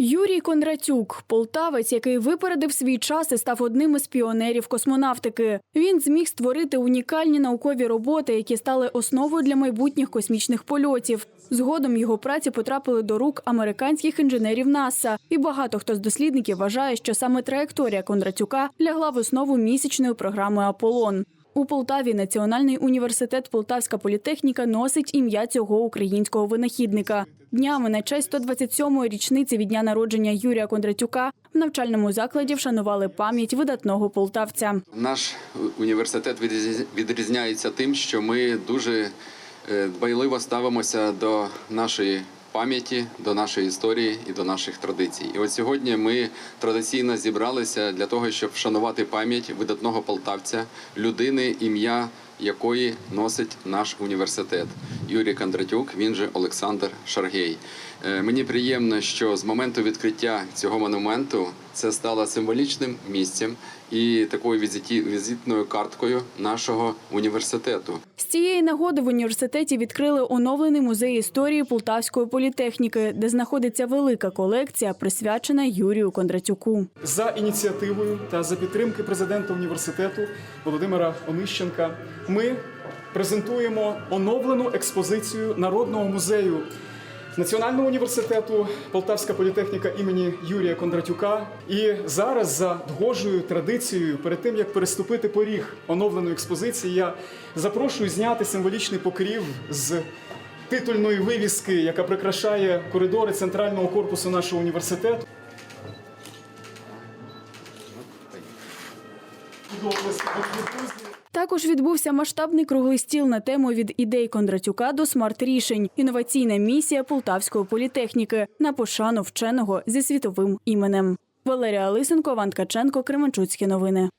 Юрій Кондратюк, полтавець, який випередив свій час і став одним із піонерів космонавтики. Він зміг створити унікальні наукові роботи, які стали основою для майбутніх космічних польотів. Згодом його праці потрапили до рук американських інженерів НАСА, і багато хто з дослідників вважає, що саме траєкторія Кондратюка лягла в основу місячної програми Аполлон. У Полтаві Національний університет Полтавська політехніка носить ім'я цього українського винахідника. Днями на честь 127-ї річниці від дня народження Юрія Кондратюка в навчальному закладі вшанували пам'ять видатного полтавця. Наш університет відріз- відрізняється тим, що ми дуже е, дбайливо ставимося до нашої пам'яті, до нашої історії і до наших традицій. І от сьогодні ми традиційно зібралися для того, щоб вшанувати пам'ять видатного полтавця, людини, ім'я якої носить наш університет Юрій Кондратюк, він же Олександр Шаргей. Е, Мені приємно, що з моменту відкриття цього монументу це стало символічним місцем і такою візитною карткою нашого університету. З цієї нагоди в університеті відкрили оновлений музей історії Полтавської політехніки, де знаходиться велика колекція, присвячена Юрію Кондратюку. За ініціативою та за підтримки президента університету Володимира Онищенка ми презентуємо оновлену експозицію Народного музею Національного університету Полтавська політехніка імені Юрія Кондратюка. І зараз за дгожою традицією, перед тим як переступити поріг оновленої експозиції, я запрошую зняти символічний покрів з титульної вивіски, яка прикрашає коридори центрального корпусу нашого університету. Також відбувся масштабний круглий стіл на тему від ідей Кондратюка до смарт-рішень. Інноваційна місія Полтавської політехніки на пошану вченого зі світовим іменем. Валерія Лисенко, Іван Ткаченко, Кременчуцькі новини.